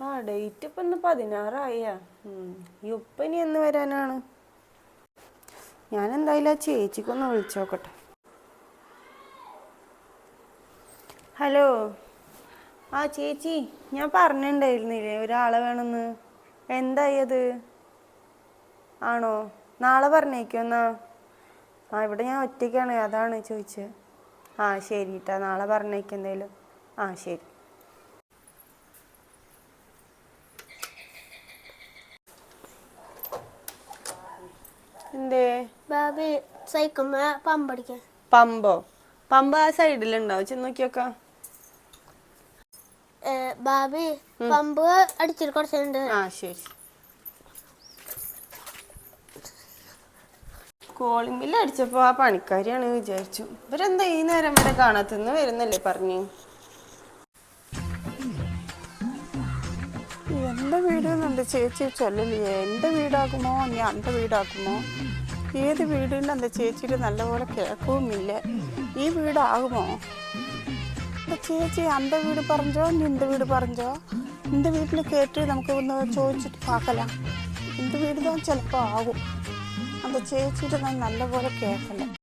ആ ഡേറ്റ് ഇപ്പം ഇന്ന് പതിനാറായ. ഇനി എന്ന് വരാനാണ്? ഞാൻ എന്തായാലും ആ ചേച്ചിക്കൊന്ന് വിളിച്ചു നോക്കട്ടെ ഹലോ. ആ ചേച്ചി ഞാൻ പറഞ്ഞിട്ടുണ്ടായിരുന്നില്ലേ ഒരാളെ വേണമെന്ന് എന്തായി അത്? ആണോ? നാളെ പറഞ്ഞേക്കോ എന്നാ? ആ ഇവിടെ ഞാൻ ഒറ്റയ്ക്കാണ് അതാണ് ചോദിച്ചത് ആ ശരി കേട്ടോ നാളെ പറഞ്ഞേക്കെന്തായാലും ആ ശരി. എന്തേ? ബാബി സൈക്കിൾമേ പമ്പടിക്കാൻ പമ്പോ? പമ്പ് ആ സൈഡിലുണ്ടാവും ചെന്ന് നോക്കിയോക്കാം. ബാബി പമ്പ് അടിച്ചിട്ട് കുറച്ചുണ്ട്. ആ ശരി. കോളിംഗ് ബില്ല് അടിച്ചപ്പോ ആ പണിക്കാരിയാണ് വിചാരിച്ചു. ഇവരെന്താ ഈ നേരം വരെ കാണാത്തുനിന്ന് വരുന്നല്ലേ പറഞ്ഞു? എന്റെ വീട് എന്റെ ചേച്ചി ചൊല്ലലിയേ എന്റെ വീടാകുമോ? ഞാൻ എന്റെ വീടാക്കുമോ ഏത് വീടിന്റെ എന്റെ ചേച്ചിയുടെ നല്ലപോലെ കേൾക്കുമില്ല ഈ വീടാകുമോ? ചേച്ചി എന്റെ വീട് പറഞ്ഞോ? നിന്റെ വീട് പറഞ്ഞോ? എന്റെ വീട്ടിൽ കേട്ട് നമുക്ക് ഒന്ന് ചോദിച്ചിട്ട് പാക്കലാം. എന്റെ വീട് ചിലപ്പോൾ ആകും. അന്റെ ചേച്ചിയുടെ നല്ലപോലെ കേൾക്കല